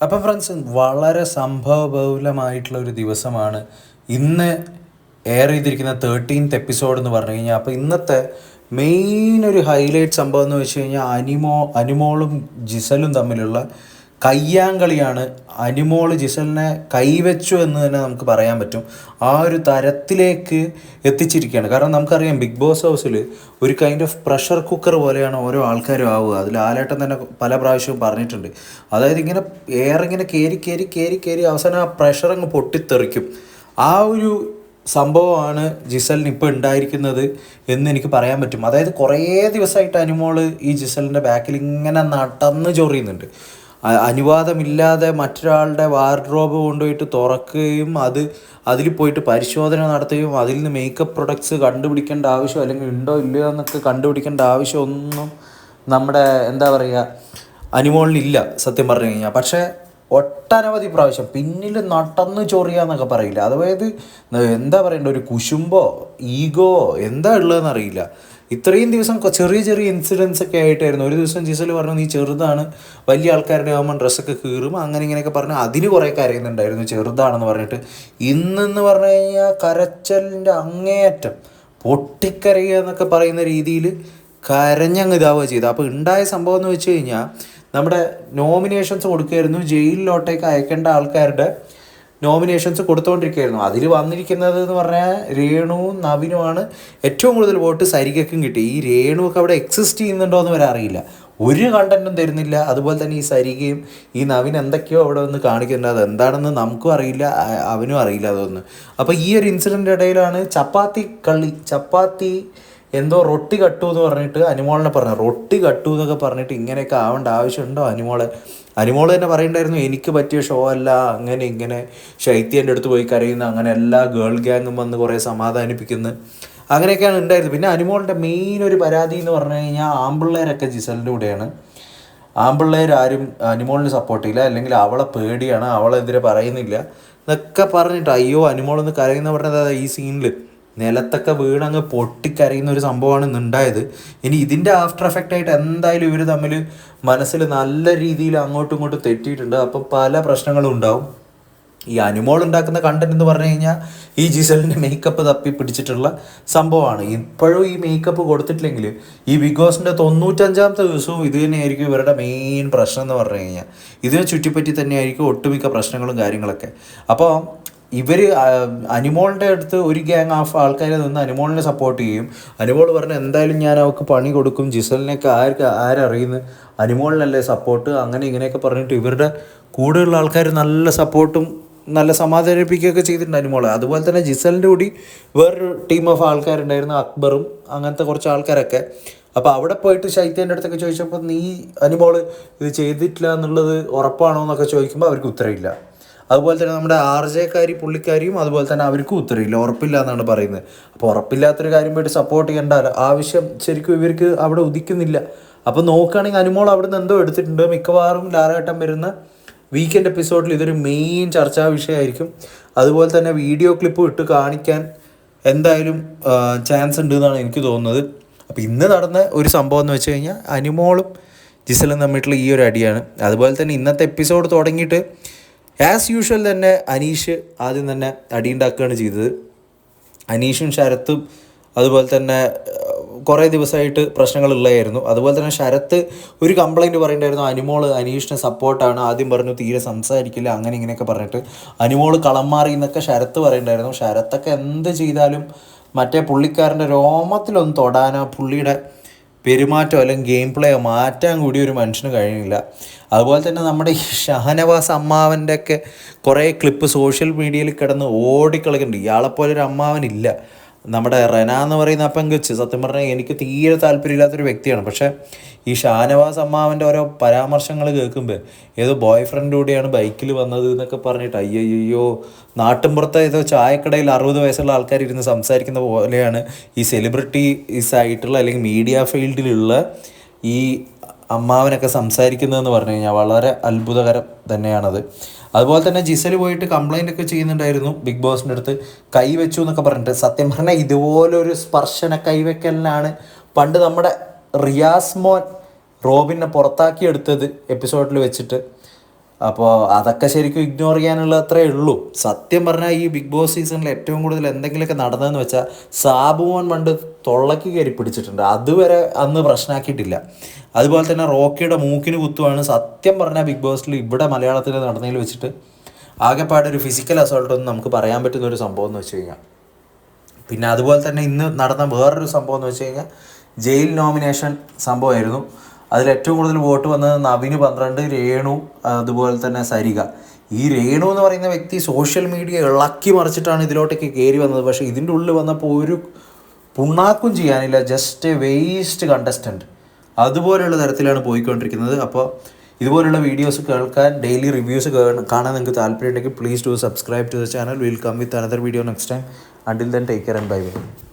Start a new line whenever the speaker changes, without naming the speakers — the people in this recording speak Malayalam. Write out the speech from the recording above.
അപ്പം ഫ്രണ്ട്സ് വളരെ സംഭവബഹുലമായിട്ടുള്ള ഒരു ദിവസമാണ്. ഇന്ന് എയർ ചെയ്തിരിക്കുന്ന തേർട്ടീൻത്ത് എപ്പിസോഡ് എന്ന് പറഞ്ഞു കഴിഞ്ഞാൽ അപ്പോൾ ഇന്നത്തെ മെയിൻ ഒരു ഹൈലൈറ്റ് സംഭവം എന്ന് വെച്ച് കഴിഞ്ഞാൽ അനിമോ അനിമോളും ജിസലും തമ്മിലുള്ള കയ്യാങ്കളിയാണ് അനിമോൾ ജിസലിനെ കൈവച്ചു എന്ന് തന്നെ നമുക്ക് പറയാൻ പറ്റും. ആ ഒരു തരത്തിലേക്ക് എത്തിച്ചിരിക്കുകയാണ്. കാരണം നമുക്കറിയാം ബിഗ് ബോസ് ഹൗസിൽ ഒരു കൈൻഡ് ഓഫ് പ്രഷർ കുക്കർ പോലെയാണ് ഓരോ ആൾക്കാരും ആവുക. അതിൽ ആലേട്ടൻ തന്നെ പല പ്രാവശ്യവും പറഞ്ഞിട്ടുണ്ട്. അതായത് ഇങ്ങനെ ഏറെ ഇങ്ങനെ കയറി കയറി കയറി കയറി അവസാനം ആ പ്രഷർ അങ്ങ് പൊട്ടിത്തെറിക്കും. ആ ഒരു സംഭവമാണ് ജിസലിന് ഇപ്പോൾ ഉണ്ടായിരിക്കുന്നത് എന്ന് എനിക്ക് പറയാൻ പറ്റും. അതായത് കുറേ ദിവസമായിട്ട് അനുമോൾ ഈ ജിസലിന്റെ ബാക്കിൽ ഇങ്ങനെ നടന്ന് ചൊറിയുന്നുണ്ട്. അനുവാദമില്ലാതെ മറ്റൊരാളുടെ വാർഡ്രോബ് കൊണ്ടുപോയിട്ട് തുറക്കുകയും അത് അതിൽ പോയിട്ട് പരിശോധന നടത്തുകയും അതിൽ നിന്ന് മേക്കപ്പ് പ്രൊഡക്ട്സ് കണ്ടുപിടിക്കേണ്ട ആവശ്യം അല്ലെങ്കിൽ ഉണ്ടോ ഇല്ലയോ എന്നൊക്കെ കണ്ടുപിടിക്കേണ്ട ആവശ്യമൊന്നും നമ്മുടെ എന്താ പറയുക അനുമോളിനില്ല സത്യം പറഞ്ഞു കഴിഞ്ഞാൽ. പക്ഷേ ഒട്ടനവധി പ്രാവശ്യം പിന്നിൽ നടന്ന് ചൊറിയാന്നൊക്കെ പറയില്ല. അതായത് എന്താ പറയണ്ട ഒരു കുശുമ്പോ ഈഗോ എന്താ ഉള്ളതെന്ന് അറിയില്ല. ഇത്രയും ദിവസം ചെറിയ ചെറിയ ഇൻസിഡൻസ് ഒക്കെ ആയിട്ടായിരുന്നു. ഒരു ദിവസം ജീസൽ പറഞ്ഞു നീ ചെറുതാണ് വലിയ ആൾക്കാരുടെ ആകുമ്പോൾ ഡ്രസ്സൊക്കെ കീറും അങ്ങനെ ഇങ്ങനെയൊക്കെ പറഞ്ഞു അതിന് കുറേ കരയുന്നുണ്ടായിരുന്നു ചെറുതാണെന്ന് പറഞ്ഞിട്ട്. ഇന്നെന്ന് പറഞ്ഞു കഴിഞ്ഞാൽ കരച്ചലിന്റെ അങ്ങേയറ്റം പൊട്ടിക്കരയുക എന്നൊക്കെ പറയുന്ന രീതിയിൽ കരഞ്ഞങ്ങ് ഇതാവുക ചെയ്തു. അപ്പോൾ ഉണ്ടായ സംഭവം എന്ന് വെച്ച് കഴിഞ്ഞാൽ നമ്മുടെ നോമിനേഷൻസ് കൊടുക്കുമായിരുന്നു ജയിലിലോട്ടേക്ക് അയക്കേണ്ട ആൾക്കാരുടെ നോമിനേഷൻസ് കൊടുത്തുകൊണ്ടിരിക്കുകയായിരുന്നു അതിൽ വന്നിരിക്കുന്നത് എന്ന് പറഞ്ഞാൽ രേണുവും നവിനുമാണ് ഏറ്റവും കൂടുതൽ വോട്ട് സരികക്കും കിട്ടി ഈ രേണുവൊക്കെ അവിടെ എക്സിസ്റ്റ് ചെയ്യുന്നുണ്ടോ എന്ന് വരെ അറിയില്ല. ഒരു കണ്ടന്റും തരുന്നില്ല. അതുപോലെ തന്നെ ഈ സരികയും ഈ നവിൻ എന്തൊക്കെയോ അവിടെ വന്ന് കാണിക്കുന്നുണ്ട്. അത് എന്താണെന്ന് നമുക്കും അറിയില്ല. അവനും അറിയില്ല അതൊന്ന്. അപ്പോൾ ഈ ഒരു ഇൻസിഡന്റ് ഇടയിലാണ് ചപ്പാത്തി കള്ളി ചപ്പാത്തി എന്തോ റൊട്ടി കട്ടു എന്ന് പറഞ്ഞിട്ട് അനിമോളിനെ പറഞ്ഞു. റൊട്ടി കട്ടു എന്നൊക്കെ പറഞ്ഞിട്ട് ഇങ്ങനെയൊക്കെ ആവേണ്ട ആവശ്യമുണ്ടോ അനിമോളെ? അനിമോൾ തന്നെ പറയണ്ടായിരുന്നു എനിക്ക് പറ്റിയ ഷോ അല്ല. അങ്ങനെ ഇങ്ങനെ ശൈത്യന്റെ അടുത്ത് പോയി കരയുന്ന. അങ്ങനെ എല്ലാ ഗേൾ ഗ്യാങ്ങും വന്ന് കുറേ സമാധാനിപ്പിക്കുന്നു. അങ്ങനെയൊക്കെയാണ് ഉണ്ടായിരുന്നത്. പിന്നെ അനിമോളിന്റെ മെയിൻ ഒരു പരാതി എന്ന് പറഞ്ഞു കഴിഞ്ഞാൽ ആമ്പിള്ളേരൊക്കെ ജിസലിന്റെ കൂടെയാണ്. ആമ്പിള്ളേർ ആരും അനിമോളിന് സപ്പോർട്ട് ചെയ്യില്ല. അല്ലെങ്കിൽ അവളെ പേടിയാണ്. അവളെതിരെ പറയുന്നില്ല. എന്നൊക്കെ പറഞ്ഞിട്ട് അയ്യോ അനിമോളൊന്ന് കരയുന്ന പറഞ്ഞത് ഈ സീനിൽ നിലത്തൊക്കെ വീണങ്ങ് പൊട്ടിക്കരയുന്ന ഒരു സംഭവമാണ് ഇന്നുണ്ടായത് ഇനി ഇതിന്റെ ആഫ്റ്റർ എഫക്റ്റ് ആയിട്ട് എന്തായാലും ഇവർ തമ്മിൽ മനസ്സിൽ നല്ല രീതിയിൽ അങ്ങോട്ടും ഇങ്ങോട്ടും തെറ്റിയിട്ടുണ്ട്. അപ്പോൾ പല പ്രശ്നങ്ങളും ഉണ്ടാവും. ഈ അനുമോൾ ഉണ്ടാക്കുന്ന കണ്ടന്റ് എന്ന് പറഞ്ഞു കഴിഞ്ഞാൽ ഈ ജിസലിന്റെ മേക്കപ്പ് തപ്പി പിടിച്ചിട്ടുള്ള സംഭവമാണ്. ഇപ്പോഴും ഈ മേക്കപ്പ് കൊടുത്തിട്ടില്ലെങ്കിൽ ഈ ബിഗ് ബോസിന്റെ തൊണ്ണൂറ്റഞ്ചാമത്തെ ദിവസവും ഇത് തന്നെയായിരിക്കും ഇവരുടെ മെയിൻ പ്രശ്നം എന്ന് പറഞ്ഞു കഴിഞ്ഞാൽ ഇതിനെ ചുറ്റിപ്പറ്റി തന്നെയായിരിക്കും ഒട്ടുമിക്ക പ്രശ്നങ്ങളും കാര്യങ്ങളൊക്കെ. അപ്പോൾ ഇവർ അനിമോളിന്റെ അടുത്ത് ഒരു ഗ്യാങ് ഓഫ് ആൾക്കാരെ നിന്ന് അനിമോളിനെ സപ്പോർട്ട് ചെയ്യും. അനിമോൾ പറഞ്ഞു എന്തായാലും ഞാൻ അവൾക്ക് പണി കൊടുക്കും. ജിസലിനൊക്കെ ആർക്ക് ആരറിയുന്നു? അനിമോളിനല്ലേ സപ്പോർട്ട് അങ്ങനെ ഇങ്ങനെയൊക്കെ പറഞ്ഞിട്ട് ഇവരുടെ കൂടെയുള്ള ആൾക്കാർ നല്ല സപ്പോർട്ടും നല്ല സമാധാനിപ്പിക്കുകയൊക്കെ ചെയ്തിട്ടുണ്ട് അനിമോൾ അതുപോലെ തന്നെ ജിസലിന്റെ കൂടി വേറൊരു ടീം ഓഫ് ആൾക്കാരുണ്ടായിരുന്നു അക്ബറും അങ്ങനത്തെ കുറച്ച് ആൾക്കാരൊക്കെ. അപ്പോൾ അവിടെ പോയിട്ട് ശൈത്യന്റെ അടുത്തൊക്കെ ചോദിച്ചപ്പോൾ നീ അനുമോൾ ഇത് ചെയ്തിട്ടില്ല എന്നുള്ളത് ഉറപ്പാണോ? എന്നൊക്കെ ചോദിക്കുമ്പോൾ അവർക്ക് ഉത്തരവില്ല. അതുപോലെ തന്നെ നമ്മുടെ ആർ ജെക്കാരി പുള്ളിക്കാരിയും അതുപോലെ തന്നെ അവർക്കും ഉത്തരവില്ല. ഉറപ്പില്ല എന്നാണ് പറയുന്നത്. അപ്പോൾ ഉറപ്പില്ലാത്തൊരു കാര്യം പോയിട്ട് സപ്പോർട്ട് ചെയ്യേണ്ട ആവശ്യം ശരിക്കും ഇവർക്ക് അവിടെ ഉദിക്കുന്നില്ല. അപ്പോൾ നോക്കുകയാണെങ്കിൽ അനുമോൾ അവിടെ നിന്ന് എന്തോ എടുത്തിട്ടുണ്ട്. മിക്കവാറും ലാലേട്ടം വരുന്ന വീക്കെൻഡ് എപ്പിസോഡിൽ ഇതൊരു മെയിൻ ചർച്ചാ വിഷയമായിരിക്കും. അതുപോലെ തന്നെ വീഡിയോ ക്ലിപ്പ് ഇട്ട് കാണിക്കാൻ എന്തായാലും ചാൻസ് ഉണ്ട് എന്നാണ് എനിക്ക് തോന്നുന്നത്. അപ്പോൾ ഇന്ന് നടന്ന ഒരു സംഭവം എന്ന് വെച്ച് കഴിഞ്ഞാൽ അനുമോളും ജിസലും തമ്മിലുള്ള ഈ ഒരു അടിയാണ്. അതുപോലെ തന്നെ ഇന്നത്തെ എപ്പിസോഡ് തുടങ്ങിയിട്ട് ആസ് യൂഷ്വൽ തന്നെ അനീഷ് ആദ്യം തന്നെ അടിയുണ്ടാക്കുകയാണ് ചെയ്തത്. അനീഷും ശരത്തും അതുപോലെ തന്നെ കുറേ ദിവസമായിട്ട് പ്രശ്നങ്ങളുള്ളതായിരുന്നു. അതുപോലെ തന്നെ ശരത്ത് ഒരു കംപ്ലൈന്റ് പറയണ്ടായിരുന്നു അനിമോൾ അനീഷിന് സപ്പോർട്ടാണ് ആദ്യം പറഞ്ഞു തീരെ സംസാരിക്കില്ല അങ്ങനെ ഇങ്ങനെയൊക്കെ പറഞ്ഞിട്ട്. അനിമോൾ കളം മാറി എന്നൊക്കെ ശരത്ത് പറയുന്നുണ്ടായിരുന്നു. ശരത്തൊക്കെ എന്ത് ചെയ്താലും മറ്റേ പുള്ളിക്കാരന്റെ രോമത്തിലൊന്നും തൊടാനോ പുള്ളിയുടെ പെരുമാറ്റം അല്ലെങ്കിൽ ഗെയിം പ്ലേ മാറ്റാൻ കൂടി ഒരു മനുഷ്യന് കഴിയുന്നില്ല. അതുപോലെ തന്നെ നമ്മുടെ ഈ ഷഹനവാസ് അമ്മാവന്റെ ഒക്കെ കുറേ ക്ലിപ്പ് സോഷ്യൽ മീഡിയയിൽ കിടന്ന് ഓടിക്കളിക്കുന്നുണ്ട്. ഇയാളെപ്പോലെ ഒരു അമ്മാവനില്ല നമ്മുടെ റെന എന്ന് പറയുന്ന അപ്പം സത്യം പറഞ്ഞാൽ എനിക്ക് തീരെ താല്പര്യമില്ലാത്തൊരു വ്യക്തിയാണ്. പക്ഷേ ഈ ഷാനവാസ് അമ്മാവന്റെ ഓരോ പരാമർശങ്ങൾ കേൾക്കുമ്പോൾ ഏതോ ബോയ് ഫ്രണ്ട് കൂടിയാണ് ബൈക്കിൽ വന്നത് എന്നൊക്കെ പറഞ്ഞിട്ട് അയ്യോ നാട്ടിൻപുറത്തെ ഏതോ ചായക്കടയിൽ അറുപത് വയസ്സുള്ള ആൾക്കാർ ഇരുന്ന് സംസാരിക്കുന്ന പോലെയാണ് ഈ സെലിബ്രിറ്റീസ് ആയിട്ടുള്ള അല്ലെങ്കിൽ മീഡിയ ഫീൽഡിലുള്ള ഈ അമ്മാവനൊക്കെ സംസാരിക്കുന്നതെന്ന് പറഞ്ഞു കഴിഞ്ഞാൽ വളരെ അത്ഭുതകരം തന്നെയാണത്. അതുപോലെ തന്നെ ജിസൽ പോയിട്ട് കംപ്ലൈന്റ് ഒക്കെ ചെയ്യുന്നുണ്ടായിരുന്നു ബിഗ് ബോസിന്റെ അടുത്ത്. കൈവച്ചു എന്നൊക്കെ പറഞ്ഞിട്ട്. സത്യം പറഞ്ഞാൽ ഇതുപോലൊരു സ്പർശന കൈവയ്ക്കലിനാണ് പണ്ട് നമ്മുടെ റിയാസ് മോൻ റോബിനെ പുറത്താക്കിയെടുത്തത് എപ്പിസോഡിൽ വെച്ചിട്ട്. അപ്പോൾ അതൊക്കെ ശരിക്കും ഇഗ്നോർ ചെയ്യാനുള്ള അത്രേ ഉള്ളൂ. സത്യം പറഞ്ഞാൽ ഈ ബിഗ് ബോസ് സീസണിൽ ഏറ്റവും കൂടുതൽ എന്തെങ്കിലുമൊക്കെ നടന്നതെന്ന് വെച്ചാൽ സാബുമോൻ പണ്ട് തൊള്ളക്ക് കയറി പിടിച്ചിട്ടുണ്ട്. അതുവരെ അന്ന് പ്രശ്നമാക്കിയിട്ടില്ല അതുപോലെ തന്നെ റോക്കിയുടെ മൂക്കിന് കുത്തുവാണ് സത്യം പറഞ്ഞാൽ ബിഗ് ബോസിൽ ഇവിടെ മലയാളത്തിൽ നടന്നതിൽ വെച്ചിട്ട് ആകെപ്പാടെ ഒരു ഫിസിക്കൽ അസോൾട്ട് ഒന്നും നമുക്ക് പറയാൻ പറ്റുന്ന ഒരു സംഭവം എന്ന് വെച്ച് കഴിഞ്ഞാൽ പിന്നെ അതുപോലെ തന്നെ ഇന്ന് നടന്ന വേറൊരു സംഭവം എന്ന് വെച്ച് കഴിഞ്ഞാൽ ജയിൽ നോമിനേഷൻ സംഭവമായിരുന്നു. അതിൽ ഏറ്റവും കൂടുതൽ വോട്ട് വന്നത് നവിന് പന്ത്രണ്ട് രേണു അതുപോലെ തന്നെ സരിക ഈ രേണു എന്ന് പറയുന്ന വ്യക്തി സോഷ്യൽ മീഡിയ ഇളക്കി മറിച്ചിട്ടാണ് ഇതിലോട്ടേക്ക് കയറി വന്നത്. പക്ഷേ ഇതിന്റെ ഉള്ളിൽ വന്നപ്പോൾ ഒരു പുണ്ണാക്കും ചെയ്യാനില്ല. ജസ്റ്റ് എ വേസ്റ്റ് കണ്ടസ്റ്റന്റ് അതുപോലെയുള്ള തരത്തിലാണ് പോയിക്കൊണ്ടിരിക്കുന്നത്. അപ്പോൾ ഇതുപോലുള്ള വീഡിയോസ് കേൾക്കാൻ ഡെയിലി റിവ്യൂസ് കാണാൻ നിങ്ങൾക്ക് താല്പര്യമുണ്ടെങ്കിൽ please do subscribe to the channel will come with another video next time until then take care and bye bye